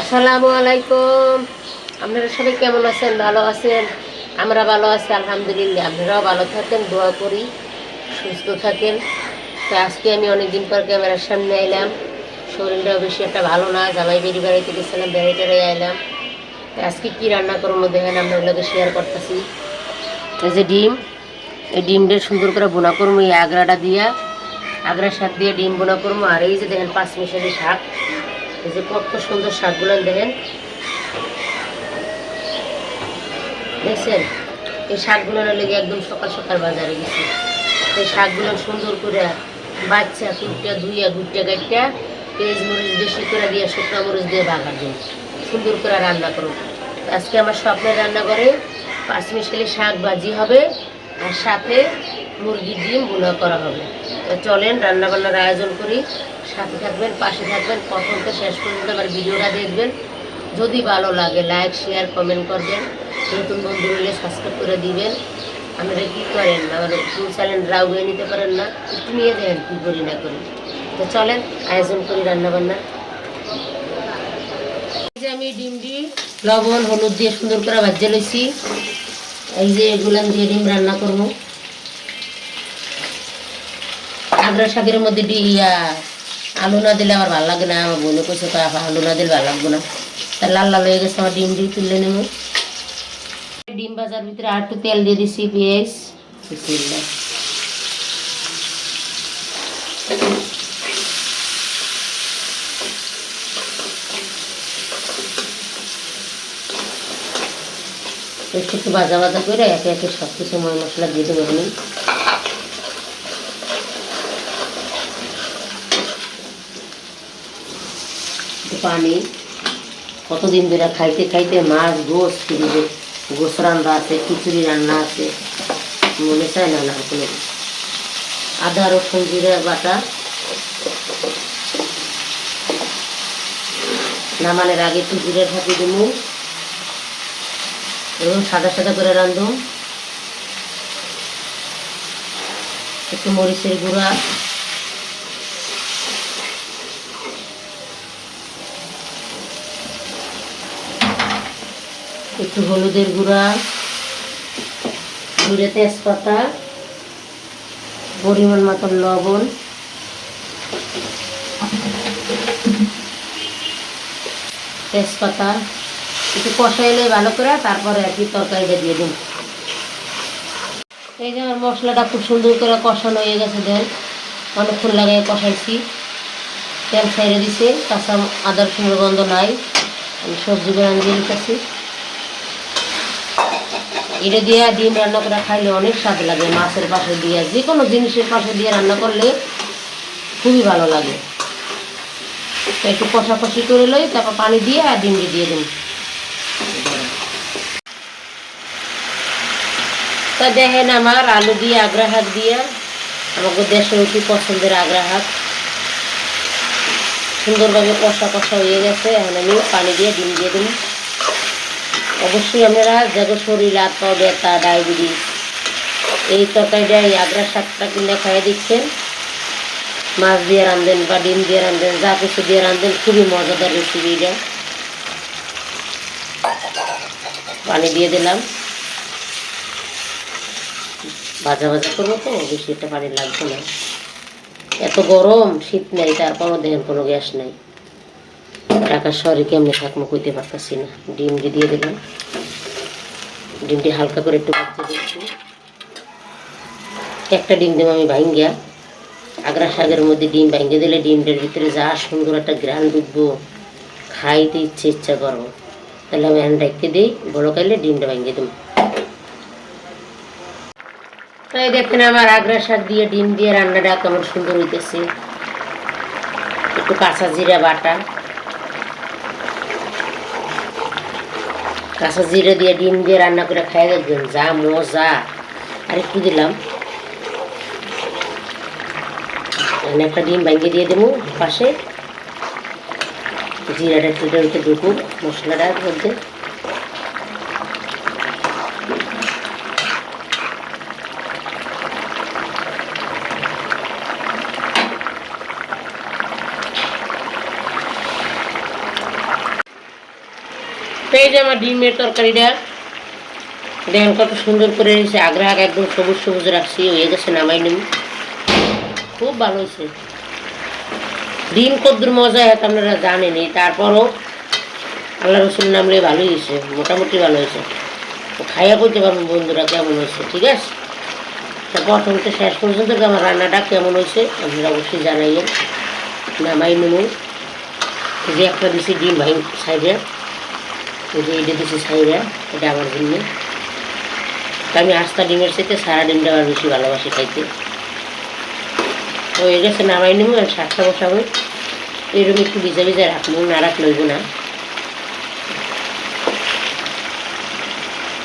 আসসালামু আলাইকুম। আপনারা সবাই কেমন আছেন? ভালো আছেন? আমরা ভালো আছি, আলহামদুলিল্লাহ। আপনারাও ভালো থাকেন, দোয়া করি, সুস্থ থাকেন। তো আজকে আমি অনেকদিন পর ক্যামেরার সামনে এলাম শরীরটাও বেশি একটা ভালো না, জামাই বেরি বেড়াইতে গেছিলাম বেড়াইতে এলাম তো আজকে কি রান্না করব দেখেন আমরা ওগুলোকে শেয়ার করতেছি। এই যে ডিম, এই ডিমটা সুন্দর করে বোনা করব, এই আগ্রাটা দিয়া। আগ্রার শাক দিয়ে ডিম বোনা করব, আর এই যে দেখেন পাঁচ মিশালি শাক। এই যে কত সুন্দর শাকগুলো দেখেন। দেখছেন? এই শাকগুলো লেগে একদম সকাল সকাল বাজারে গেছি। এই শাকগুলো সুন্দর করে বাচ্চা তুলটা ধুইয়া গুটটা গাইটা পেঁয়াজ মরিচ বেশি করে দিয়ে, শুকনো মরিচ দিয়ে বাগার দিন সুন্দর করে রান্না করুন আজকে আমার স্বপ্নের রান্না করে পাঁচ মিশালি শাক ভাজি হবে আর সাথে মুরগির ডিম বুনা করা হবে। চলেন রান্না বান্নার আয়োজন করি। সাথে থাকবেন, পাশে থাকবেন তো শেষ পর্যন্ত আমার ভিডিওটা দেখবেন। যদি ভালো লাগে লাইক শেয়ার কমেন্ট করবেন। নতুন বন্ধু হলে সাবস্ক্রাইব করে দিবেন। আপনারা কী করেন? আমার ফুল চ্যানেল রাউ হয়ে নিতে পারেন না। একটু নিয়ে দেন কী করি না করি। তো চলেন, আয়োজন করি রান্নাবান্না। যে আমি ডিম দিয়ে লবণ, হলুদ দিয়ে সুন্দর করে ভাজতে লইছি। এই যে এগুলো দিয়ে ডিম রান্না করব। আগ্রা শাকের মধ্যে ডি ইয়া আলু না দিলে আমার ভালো লাগে না, আমার বোনে কইছে, তো আলু না দিলে ভালো লাগবে না। তা লাল লাল হয়ে গেছে, আমার ডিম দিয়ে তুলে নেব। ডিম ভাজার ভিতরে আর একটু তেল দিয়ে দিছি, পেঁয়াজ। একটু ভাজা ভাজা করে একে একে সব কিছু ময় মশলা দিয়ে দেবো আমি। পানি, কতদিন ধরে খাইতে খাইতে মাছ গোস ফিরিবে গোস রান্না আছে, খিচুড়ি রান্না আছে, মনে চায় না না কোনো আদা, রসুন, জিরা বাটা নামানোর আগে একটু জিরে ঢাকি দিব। এবং সাদা সাদা করে রান্ধুম একটু মরিচের গুঁড়া একটু হলুদের গুঁড়া দুটো তেজপাতা, পরিমাণ মতন লবণ। তেজপাতা একটু কষাইলে ভালো করে, তারপরে আর কি তরকারিটা দিয়ে দিন এই যে আমার মশলাটা খুব সুন্দর করে কষানো হয়ে গেছে, দেন অনেকক্ষণ লাগাই কষাইছি। তেল ছেড়ে দিছে, কাঁচা আদার রসুনের গন্ধ নাই। আমি সবজি বেড়ান দিয়ে দিতেছি। এটা দিয়ে ডিম রান্না করে খাইলে অনেক স্বাদ লাগে, মাছের পাশে দিয়ে। যে কোনো জিনিসের পাশে দিয়ে রান্না করলে খুবই ভালো লাগে। তো একটু কষাকষি করে লই, তারপর পানি দিয়ে আর ডিমটি দিয়ে দিন তা দেখেন আমার আলু দিয়ে আগ্রা হাত দিয়ে, আমাকে দেশের অতি পছন্দের আগ্রা হাত সুন্দরভাবে কষা কষা হয়ে গেছে, এখন আমি পানি দিয়ে ডিম দিয়ে দিন অবশ্যই আপনারা যাদের শরীর হাত পা ব্যথা, ডায়াবেটিস এই তরকারিটা এই আগ্রা শাকটা কিনে খাইয়ে দিচ্ছেন। মাছ দিয়ে রান্ধেন বা ডিম দিয়ে রান্ধেন যা কিছু দিয়ে রান্ধেন খুবই মজাদার রেসিপি এটা। পানি দিয়ে দিলাম। ভাজা ভাজা করব তো, বেশি একটা পানি লাগবে না। এত গরম, শীত নেই তারপরও দেখেন কোনো গ্যাস নেই। ঢাকার শহরে কেমনি থাকব কইতে পারতেছি না। ডিম দিয়ে দিলাম। ডিমটি হালকা করে একটু ভাজতে দিচ্ছি। একটা ডিম দেবো আমি ভাঙ্গিয়া আগ্রা শাকের মধ্যে ডিম ভাঙ্গে দিলে ডিমটার ভিতরে যা সুন্দর একটা গ্রান ডুববো খাইতে ইচ্ছে ইচ্ছা করব। তাহলে আমি হ্যান্ড রেখে দিই, বড় কাইলে ডিমটা ভাঙ্গে দেবো। তাই দেখেন আমার আগ্রা শাক দিয়ে ডিম দিয়ে রান্নাটা কেমন সুন্দর হইতেছে। একটু কাঁচা জিরা বাটা। কাঁচা জিরে দিয়ে ডিম দিয়ে রান্না করে খাই দেখবেন যা মজা। আর একটু দিলাম? একটা ডিম ভাঙিয়ে দিয়ে দেবো পাশে। জিরাটা একটু ঢুকুক মশলাটা মধ্যে। ডিমের তরকারিটা। দেখেন কত সুন্দর করে এসে আগ্রা আগ একদম সবুজ সবুজ রাখছি। হয়ে গেছে নামাই নিম খুব ভালো হয়েছে। ডিম কদ্দুর মজা হয়, তো আপনারা জানেনি তারপরও আল্লাহ রসুল নামলে ভালোই হয়েছে। মোটামুটি ভালো হয়েছে। খাইয়া করতে পারব বন্ধুরা কেমন হয়েছে, ঠিক আছে? তা প্রথম তো শেষ পর্যন্ত আমার রান্নাটা কেমন হয়েছে, আপনারা অবশ্যই জানাইয়েন। নামাই নেব। যে একটা দিছি ডিম ভাই সাইডে। এই যে এটা এটা আমার জন্য। তা আমি আস্তা ডিমের সাথে সারা ডিমটা আবার বেশি ভালোবাসি খাইতে। হয়ে গেছে নামাই নেব আর শাকটা বসাবো এরকম একটু ভিজা ভিজা রাখব, না রাখলে হইব না।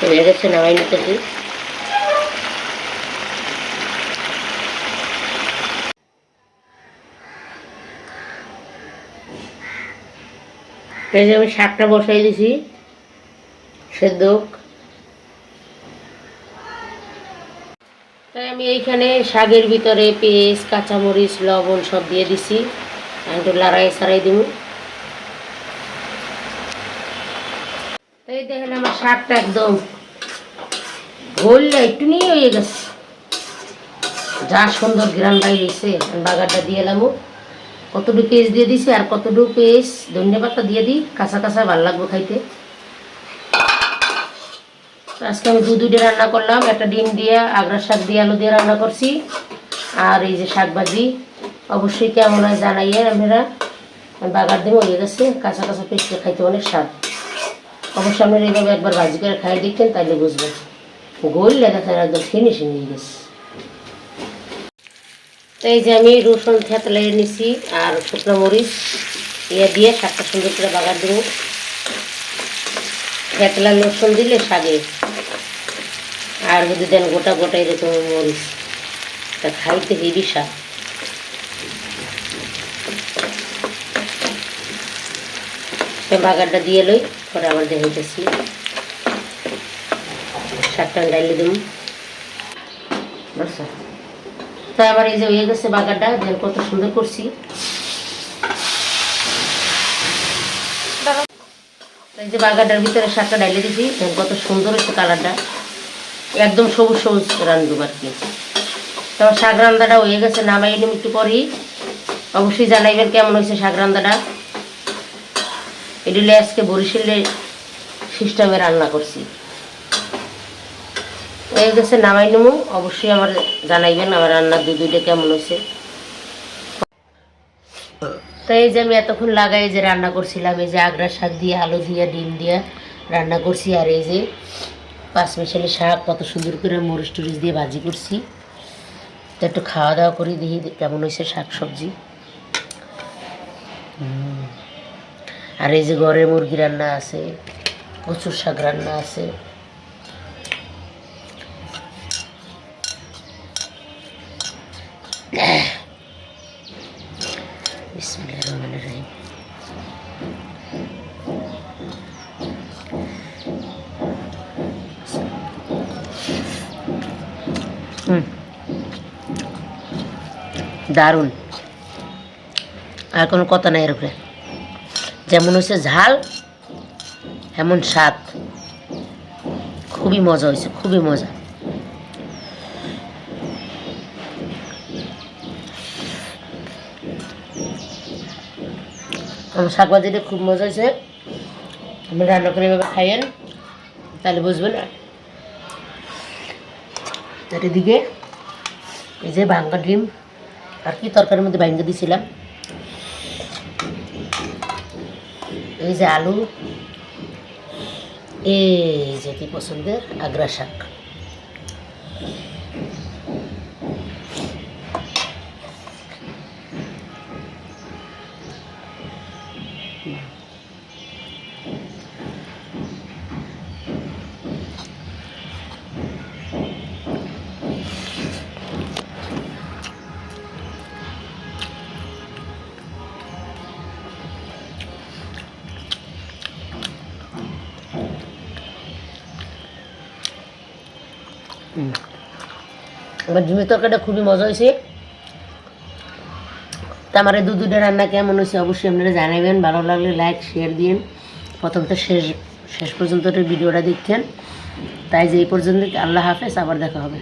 হয়ে গেছে নামাই নিতেছি। এই যে আমি শাকটা বসাই দিছি। সেদ্ধ তাই আমি এইখানে শাকের ভিতরে পেঁয়াজ, কাঁচামরিচ, লবণ সব দিয়ে দিছি। একটু লড়াই সারাই দিব। এই দেখেন আমার শাকটা একদম ঘোললে একটু নিয়ে হয়ে গেছে। যা সুন্দর গ্রান বাইরেছে বাগারটা দিয়ে এলাম। কতটুকু পেস্ট দিয়ে দিছি আর কতটুকু পেস্ট ধন্যবাদটা দিয়ে দিই। কাঁচা কাঁচা ভালো লাগবে খাইতে। আজকে আমি দু দুইটা রান্না করলাম। একটা ডিম দিয়ে, আগ্রা শাক দিয়ে, আলু দিয়ে রান্না করছি। আর এই যে শাক ভাজি অবশ্যই কেমন হয় জানাইয়ে আপনারা। আমি বাগার দিয়ে হয়ে গেছে, কাঁচা কাঁচা পেস্টে খাইতে অনেক স্বাদ। অবশ্যই আপনারা এইভাবে একবার ভাজি করে খাই দেখতেন তাইলে বুঝবেন। গোল লেগে থাকে একদম ফিনিশিং হয়ে গেছে। তো এই যে আমি রসুন থেতলে নিছি আর শুকনো মরিচ ইয়ে দিয়ে শাকটা সুন্দর করে বাগার দেবো। থেতলা রসুন দিলে শাকে আর যদি দেন গোটা গোটা এরকম মরিচ তা খাইতে হেবি তো বাগারটা দিয়ে লই পরে আবার দেখাইতেছি। শাকটা ডাইলে দেবো তাই আবার এই যে হয়ে গেছে বাগারটা দেন কত সুন্দর করছি। এই যে বাগারটার ভিতরে শাকটা ডাইলে দিছি দেন কত সুন্দর হয়েছে কালারটা। একদম সবুজ সবুজ রান্ধব আর কি। তারপর শাক রান্নাটা হয়ে গেছে, নামাই নিম একটু পরেই। অবশ্যই জানাইবেন কেমন হয়েছে শাক রান্নাটা এগুলো আজকে বরিশালে সিস্টেমে রান্না করছি। হয়ে গেছে নামাই নেব অবশ্যই আমার জানাইবেন আমার রান্নার দুই দুইটা কেমন হয়েছে। তো এই যে আমি এতক্ষণ লাগাই যে রান্না করছিলাম, এই যে আগ্রা শাক দিয়ে, আলু দিয়ে, ডিম দিয়ে রান্না করছি আর এই যে পাঁচ মিশালি শাক, কত সুন্দর করে মরিচ টরিচ দিয়ে ভাজি করছি তো একটু খাওয়া দাওয়া করি, দেখি কেমন হয়েছে শাক সবজি। আর এই যে ঘরে মুরগি রান্না আছে, কচুর শাক রান্না আছে দারুণ। আর কোনো কথা নাই এর যেমন হচ্ছে ঝাল, এমন স্বাদ। খুবই মজা হয়েছে খুবই মজা। আমার শাক ভাজিটা খুব মজা হয়েছে আপনি রান্না করে এভাবে খাইয়েন, তাহলে বুঝবেন। তার এদিকে এই যে ভাঙ্গা ডিম, আর কি তরকারির মধ্যে ভাঙ্গা দিয়েছিলাম এই যে আলু, এই যে কি পছন্দের, আগ্রা শাক। আমার ঝুমের তরকারিটা খুবই মজা হয়েছে। তা আমার দু দুটা রান্না কেমন হয়েছে অবশ্যই আপনারা জানাবেন। ভালো লাগলে লাইক শেয়ার দিন প্রথম তো শেষ শেষ পর্যন্ত ভিডিওটা দেখছেন তাই যে এই পর্যন্ত, আল্লাহ হাফেজ, আবার দেখা হবে।